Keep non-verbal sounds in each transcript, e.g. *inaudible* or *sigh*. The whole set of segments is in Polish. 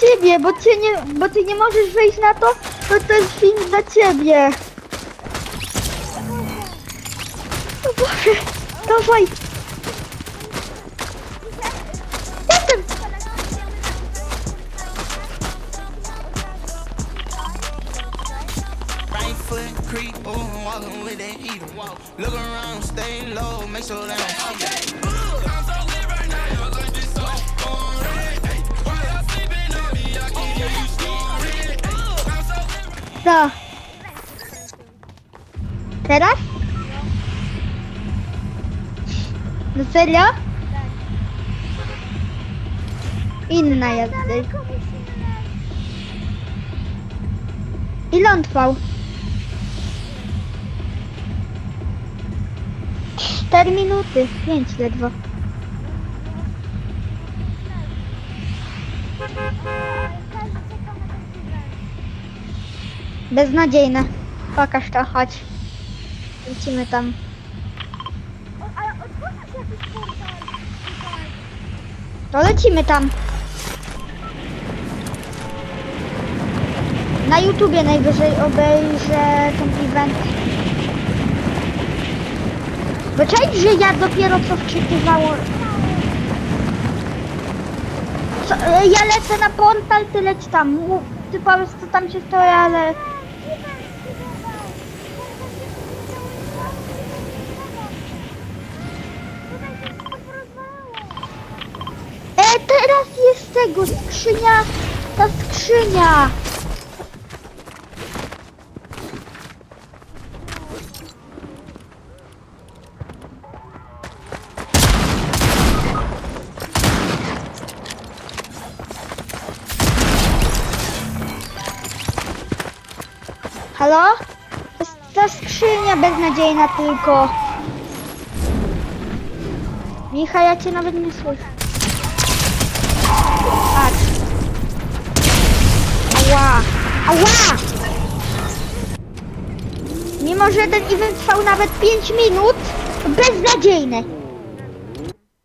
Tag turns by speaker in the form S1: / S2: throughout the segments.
S1: ciebie, bo, cię nie, bo ty nie możesz wejść na to, to to jest film dla ciebie. O Boże, dawaj. Jestem.
S2: I'm that. Look around, stay low, make sure they don't see
S1: Co? Teraz? No serio? Inna jazdy. Ile on trwał? 4 minuty, 5 ledwo. Beznadziejne. Pokaż to, chodź. Lecimy tam.
S3: Ale jakiś portal.
S1: To lecimy tam. Na YouTubie najwyżej obejrzę ten event. Bo że ja dopiero co wczytywało... Co, e, ja lecę na portal, ty leć tam. Ty powiedz co tam się stoi, ale... teraz jest tego, skrzynia, ta skrzynia. Halo? Ta skrzynia beznadziejna tylko. Micha, ja cię nawet nie słyszę. Ała! Ała! Mimo, że ten event trwał nawet 5 minut, to beznadziejne.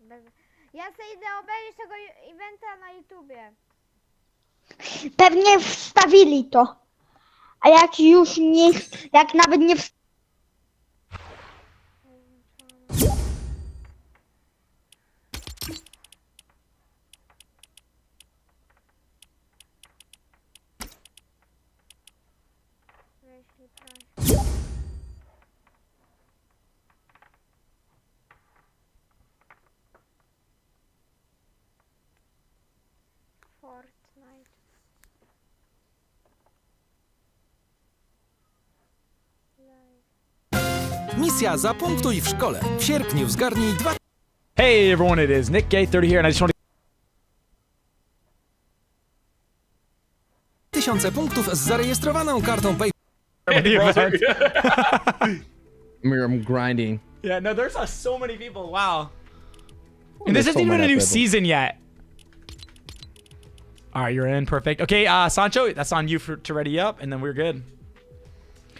S3: Bez... Ja sobie idę obejrzeć tego eventa na YouTubie.
S1: Pewnie wstawili to. A jak już nie, jak nawet nie wstawili,
S3: Fortnite. Live.
S4: Misja Zapunktuj w szkole. W sierpniu zgarnij 2000
S5: Hey everyone, it is Nick K30 here, and I just want
S4: punktów z zarejestrowaną kartą Pay.
S5: to.
S6: I'm *laughs* grinding.
S5: yeah, no, there's uh, so many people. Wow. And
S6: there's
S5: this
S6: so
S5: isn't even a new
S6: people.
S5: season yet. All right, you're in. Perfect. Okay, uh, Sancho, that's on you for, to ready up, and then we're good.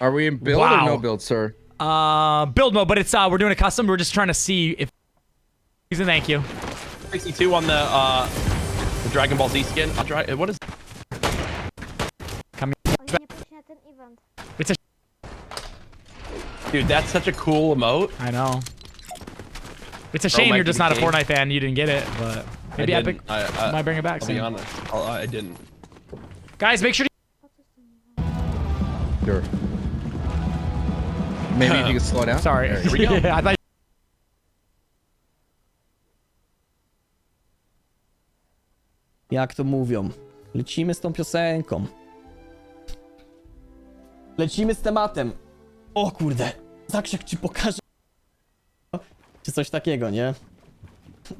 S6: Are we in build
S5: Wow.
S6: or no build, sir?
S5: Uh, build mode, but it's uh, we're doing a custom. We're just trying to see if. Thank you.
S7: 62 on the uh the Dragon Ball Z skin. I'll try. What is?
S3: On nie pójść na ten event.
S5: It's a.
S7: Dude, that's such a cool emote.
S5: I know. It's a shame you're just not a
S7: King.
S5: Fortnite fan. You didn't get it, but maybe
S7: I
S5: Epic
S7: didn't. I, I,
S5: might bring it back
S7: I'll be honest. I'll, I didn't.
S5: Guys, make sure to
S6: Sure. Maybe if you could slow down. *laughs*
S5: Sorry.
S6: Here
S7: we go. *laughs*
S5: Yeah, I thought.
S8: jak to mówią. Lecimy z tą piosenką. Lecimy z tematem. O kurde, Zakrzyk ci pokaże. Czy coś takiego, nie?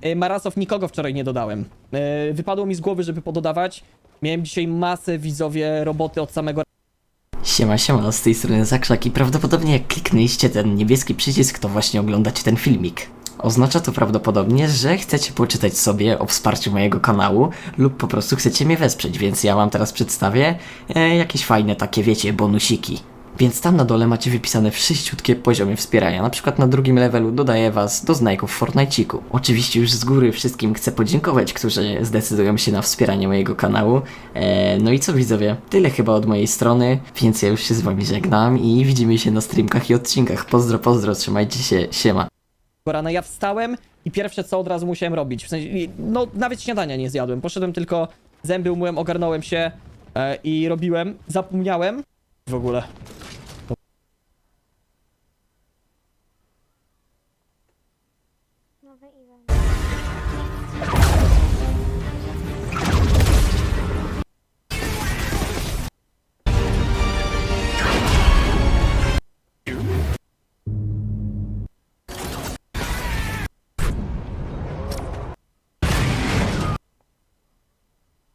S8: E, Marasow nikogo wczoraj nie dodałem. E, Wypadło mi z głowy, żeby pododawać. Miałem dzisiaj masę widzowie roboty od samego
S9: Siema, siema, z tej strony Zakrzak i prawdopodobnie jak kliknęliście ten niebieski przycisk, to właśnie oglądacie ten filmik. Oznacza to prawdopodobnie, że chcecie poczytać sobie o wsparciu mojego kanału lub po prostu chcecie mnie wesprzeć, więc ja wam teraz przedstawię e, jakieś fajne takie, wiecie, bonusiki. Więc tam na dole macie wypisane wszyściutkie poziomy wspierania. Na przykład na drugim levelu dodaję was do znajków w Fortnite'iku. Oczywiście już z góry wszystkim chcę podziękować, którzy zdecydują się na wspieranie mojego kanału. Eee, no i co widzowie, tyle chyba od mojej strony, więc ja już się z wami żegnam i widzimy się na streamkach i odcinkach. Pozdro, pozdro, trzymajcie się, siema.
S8: rano ja wstałem i pierwsze co od razu musiałem robić, w sensie, no nawet śniadania nie zjadłem, poszedłem tylko, zęby umyłem, ogarnąłem się e, i robiłem, zapomniałem w ogóle.
S10: Nowy event.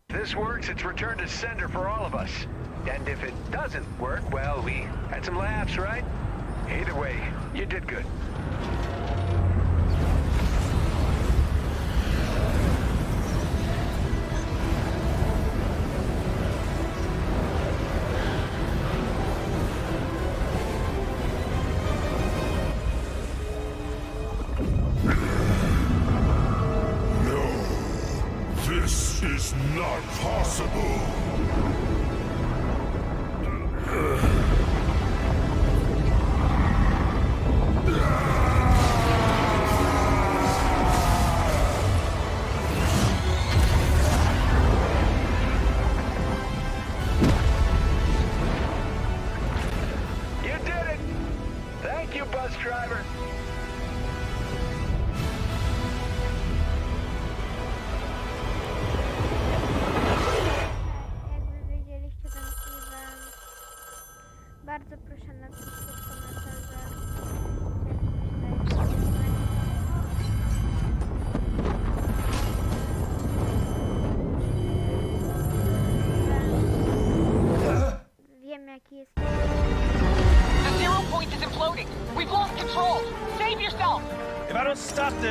S11: this works, it's return to sender for all of us. And if it doesn't work, well, we had some laughs, right? Either way, you did good. No.
S3: This is not possible.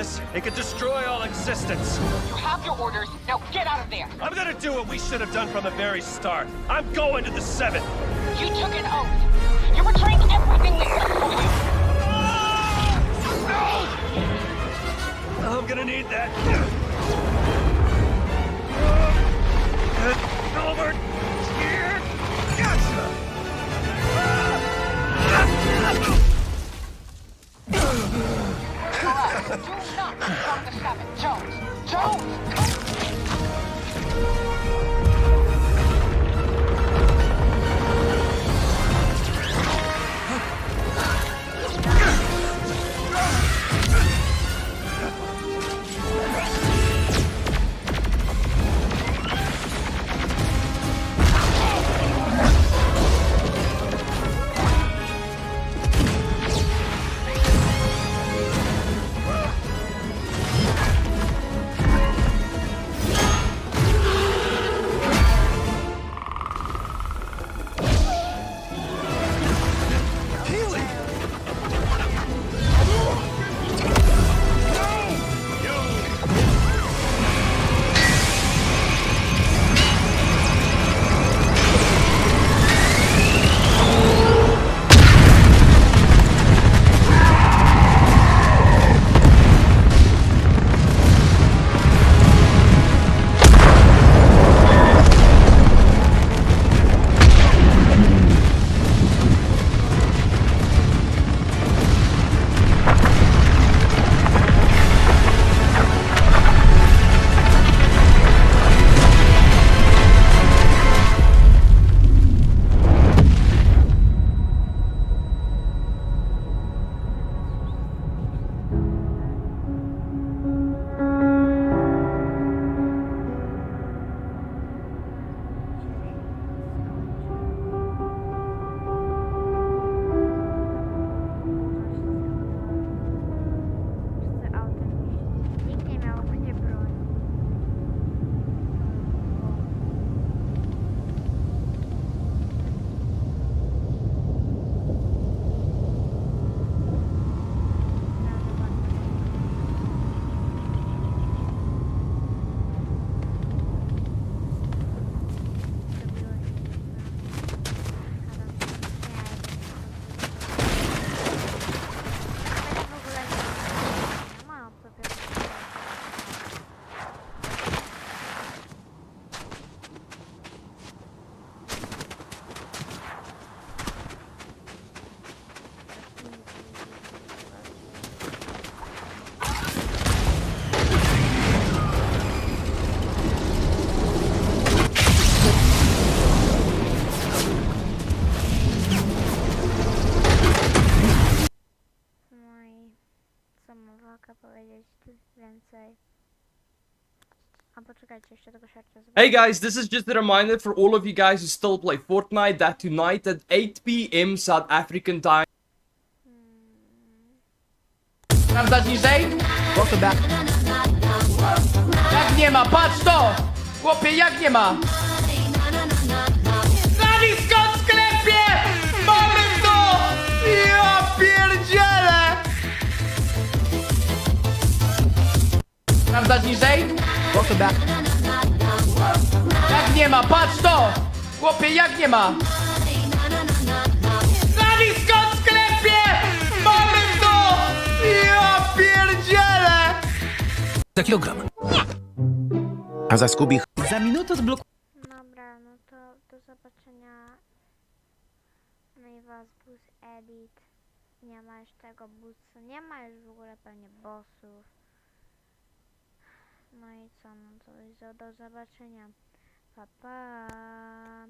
S11: This, it could destroy all existence.
S12: You have your orders. Now get out of there.
S11: I'm gonna do what we should have done from the very start. I'm going to the seventh.
S12: You took an oath. You're betraying everything we stood for you. Ah!
S11: I'm gonna need that. Over
S3: A poczekajcie, jeszcze tego siarcia zobaczę.
S13: Hey guys, this is just a reminder for all of you guys who still play Fortnite that tonight at 8 p.m. South African time.
S2: Sprawdzać niżej? Jak nie ma, patrz to! Chłopie, jak nie ma? Nawisko w sklepie! Mamy to! Ja pierdzielę! Sprawdzać niżej? Jak nie ma, patrz to! Chłopie, jak nie ma? Nawisko w sklepie! Mamy to! Ja pierdzielę!
S4: za kilogram.
S11: A za Skubi
S4: Za minutę zblok...
S3: Dobra, no to do zobaczenia. No i was bus edit. Nie ma już tego busa. Nie ma już w ogóle pewnie bossów. No i co, no to do, do zobaczenia. Pa pa.